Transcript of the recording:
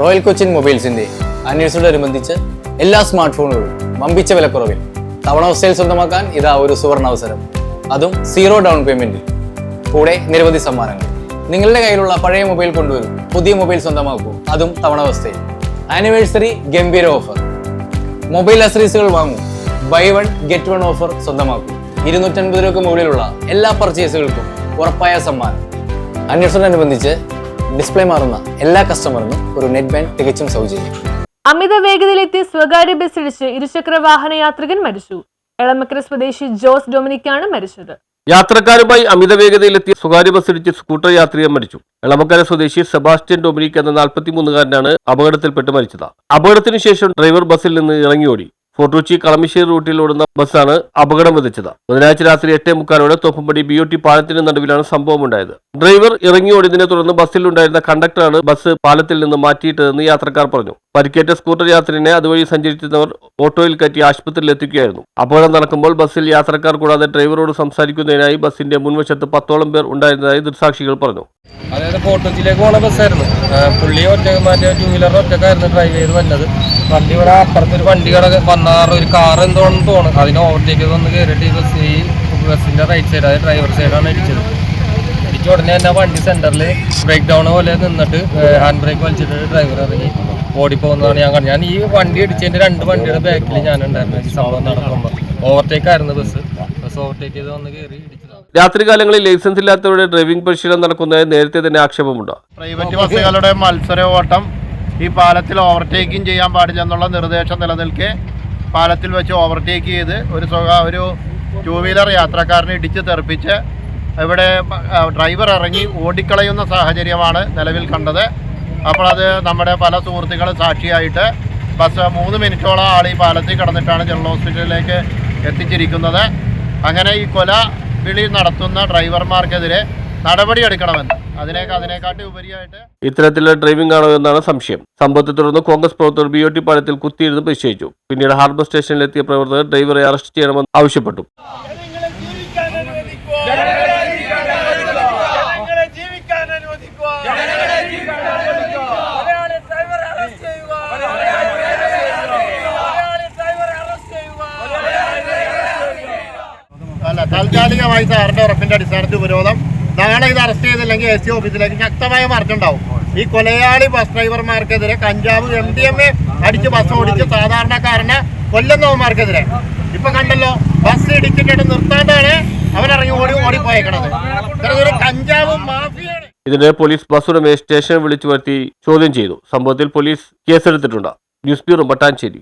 Royal Cochin മൊബൈൽസിന്റെ അന്വേഷണത്തോടനുബന്ധിച്ച് എല്ലാ smart ഫോണുകളും വമ്പിച്ച വിലക്കുറവിൽ തവണ അവസ്ഥയിൽ സ്വന്തമാക്കാൻ ഇതാ ഒരു സുവർണ അവസരം അതും സീറോ ഡൗൺ പേയ്മെന്റിൽ കൂടെ നിരവധി സമ്മാനങ്ങൾ. നിങ്ങളുടെ കയ്യിലുള്ള പഴയ മൊബൈൽ കൊണ്ടുവരും. പുതിയ മൊബൈൽ സ്വന്തമാക്കൂ. അതും തവണ അവസ്ഥയിൽ. ആനിവേഴ്സറി ഗംഭീര ഓഫർ മൊബൈൽ അസറീസുകൾ വാങ്ങൂ. Buy one get one offer സ്വന്തമാക്കും. ഇരുന്നൂറ്റൻപത് രൂപയ്ക്ക് മുകളിലുള്ള എല്ലാ പർച്ചേസുകൾക്കും ഉറപ്പായ സമ്മാനം. അന്വേഷണത്തോടനുബന്ധിച്ച് ഡിസ്പ്ലേ മാറുന്ന എല്ലാ കസ്റ്റമറിനും ഒരു നെറ്റ് ബാൻഡ് തികച്ചും സൗജന്യം. അമിത വേഗതയിലെത്തി സ്വകാര്യ ബസ് ഇടിച്ച് ഇരുചക്ര വാഹന യാത്രികൻ മരിച്ചു. എളമക്കര സ്വദേശി ജോസ് ഡൊമിനിക്കാണ് മരിച്ചത്. യാത്രക്കാരുമായി അമിത വേഗതയിലെത്തിയ സ്വകാര്യ ബസ്സിടിച്ച് സ്കൂട്ടർ യാത്രികൻ മരിച്ചു. എളമക്കര സ്വദേശി സെബാസ്റ്റ്യൻ ഡൊമിനിക് എന്ന നാൽപ്പത്തിമൂന്നുകാരനാണ് അപകടത്തിൽപ്പെട്ട് മരിച്ചത്. അപകടത്തിനു ശേഷം ഡ്രൈവർ ബസ്സിൽ നിന്ന് ഇറങ്ങിയോടി. ഫോർട്ടുച്ചി കളമശ്ശേരി റൂട്ടിൽ ഓടുന്ന ബസ്സാണ് അപകടം വിതച്ചത്. ബുധനാഴ്ച രാത്രി എട്ടേ മുക്കാലോടെ തോപ്പുംപടി ബി ഒ ടി പാലത്തിന് നടുവിലാണ് സംഭവം ഉണ്ടായത് ഡ്രൈവർ ഇറങ്ങിയോടിയതിനെ തുടർന്ന് ബസ്സിൽ ഉണ്ടായിരുന്ന കണ്ടക്ടറാണ് ബസ് പാലത്തിൽ നിന്ന് മാറ്റിയിട്ടതെന്ന് യാത്രക്കാർ പറഞ്ഞു. പരിക്കേറ്റ സ്കൂട്ടർ യാത്രികനെ അതുവഴി സഞ്ചരിച്ചിരുന്നവർ ഓട്ടോയിൽ കയറ്റി ആശുപത്രിയിൽ എത്തിക്കുകയായിരുന്നു. അപകടം നടക്കുമ്പോൾ ബസ്സിൽ യാത്രക്കാർ കൂടാതെ ഡ്രൈവറോട് സംസാരിക്കുന്നതിനായി ബസ്സിന്റെ മുൻവശത്ത് പത്തോളം പേർ ഉണ്ടായിരുന്നതായി ദൃക്സാക്ഷികൾ പറഞ്ഞു. അതായത് ഫോർട്ടുച്ചിലേക്ക് പോണ ബസ്സായിരുന്നു പുള്ളി ഒറ്റ മറ്റേ ടൂ വീലർ ഒറ്റക്കായിരുന്നു ഡ്രൈവ് ചെയ്ത് വന്നത്. വണ്ടി ഇവിടെ അപ്പുറത്ത് ഒരു വണ്ടി കട വന്നാറ് ഒരു കാർ എന്തോണെന്ന് തോന്നുന്നു. അതിനെ ഓവർടേക്ക് വന്ന് കയറിയിട്ട് ഈ ബസ് ഈ ബസ്സിന്റെ റൈറ്റ് സൈഡ് അതായത് ഡ്രൈവർ സൈഡാണ് ഇടിച്ചത്. ഇടിച്ച ഉടനെ തന്നെ വണ്ടി സെന്ററിൽ ബ്രേക്ക് ഡൗൺ പോലെ നിന്നിട്ട് ഹാൻഡ് ബ്രേക്ക് വലിച്ചിട്ട് ഡ്രൈവർ ഇറങ്ങി. ഓടിപ്പോകുന്നതാണ് ഞാൻ കണ്ടത്. ഞാൻ ഈ വണ്ടി ഇടിച്ചതിന്റെ രണ്ട് വണ്ടിയുടെ ബാക്കിൽ ഞാനുണ്ടായിരുന്നു. ഈ സംഭവം നടക്കുമ്പോൾ ഓവർടേക്ക് ആയിരുന്നു ബസ് രാത്രികാലങ്ങളിൽ ലൈസൻസ് ഇല്ലാത്തവരുടെ ഡ്രൈവിംഗ് പരിശീലനം നടക്കുന്നതിന് നേരത്തെ തന്നെ ആക്ഷേപമുണ്ട്. പ്രൈവറ്റ് ബസ്സുകളുടെ മത്സര ഓട്ടം ഈ പാലത്തിൽ ഓവർടേക്കിംഗ് ചെയ്യാൻ പാടില്ല എന്നുള്ള നിർദ്ദേശം നിലനിൽക്കെ പാലത്തിൽ വെച്ച് ഓവർടേക്ക് ചെയ്ത് ഒരു സ്വകാ ഒരു ടൂ വീലർ യാത്രക്കാരനെ ഇടിച്ച് തെറിപ്പിച്ച് ഇവിടെ ഡ്രൈവർ ഇറങ്ങി ഓടിക്കളയുന്ന സാഹചര്യമാണ് നിലവിൽ കണ്ടത്. അപ്പോൾ അത് നമ്മുടെ പല സുഹൃത്തുക്കൾ സാക്ഷിയായിട്ട് ബസ് മൂന്ന് മിനിറ്റോളം ആൾ ഈ പാലത്തിൽ കിടന്നിട്ടാണ് ജനറൽ ഹോസ്പിറ്റലിലേക്ക് എത്തിച്ചിരിക്കുന്നത്. അങ്ങനെ ഈ കൊല വിളി നടത്തുന്ന ഡ്രൈവർമാർക്കെതിരെ നടപടിയെടുക്കണമെന്ന് അതിനെ അതിനെക്കാട്ടി ഉപരിയായിട്ട് ഇത്തരത്തിലുള്ള ഡ്രൈവിംഗ് ആണോ എന്നാണ് സംശയം. സംഭവത്തെ തുടർന്ന് കോൺഗ്രസ് പ്രവർത്തകർ ബി ഒ ടി പാലത്തിൽ കുത്തിയിരുന്ന് പ്രതിഷേധിച്ചു പിന്നീട് ഹാർബർ സ്റ്റേഷനിലെത്തിയ പ്രവർത്തകർ ഡ്രൈവറെ അറസ്റ്റ് ചെയ്യണമെന്ന് ആവശ്യപ്പെട്ടു. അല്ല താൽക്കാലികമായി സാറിന്റെ ഉറപ്പിന്റെ അടിസ്ഥാനത്തിൽ ഉപരോധം? നാളെ ഇത് അറസ്റ്റ് ചെയ്തില്ലെങ്കിൽ എസ് സി ഓഫീസിലേക്ക് ശക്തമായ മാർച്ചുണ്ടാവും ഈ കൊലയാളി ബസ് ഡ്രൈവർമാർക്കെതിരെ കഞ്ചാവ് എം ഡി എം എ അടിച്ച് ബസ് ഓടിച്ച് സാധാരണക്കാരനെ കൊല്ലുന്നവന്മാർക്കെതിരെ ഇപ്പൊ കണ്ടല്ലോ ബസ് ഇടിച്ചിട്ട് നിർത്താണ്ടാണ് അവനിറങ്ങി ഓടി ഓടിപ്പോയേക്കണത്. ഇത്തരത്തിലൊരു കഞ്ചാവും മാഫിയാണ് ഇതിന് പോലീസ് ബസ് ഉടമയെ സ്റ്റേഷനിൽ വിളിച്ചു വരുത്തി ചോദ്യം ചെയ്തു. സംഭവത്തിൽ പോലീസ് കേസെടുത്തിട്ടുണ്ട്. News bureau Mattancherry.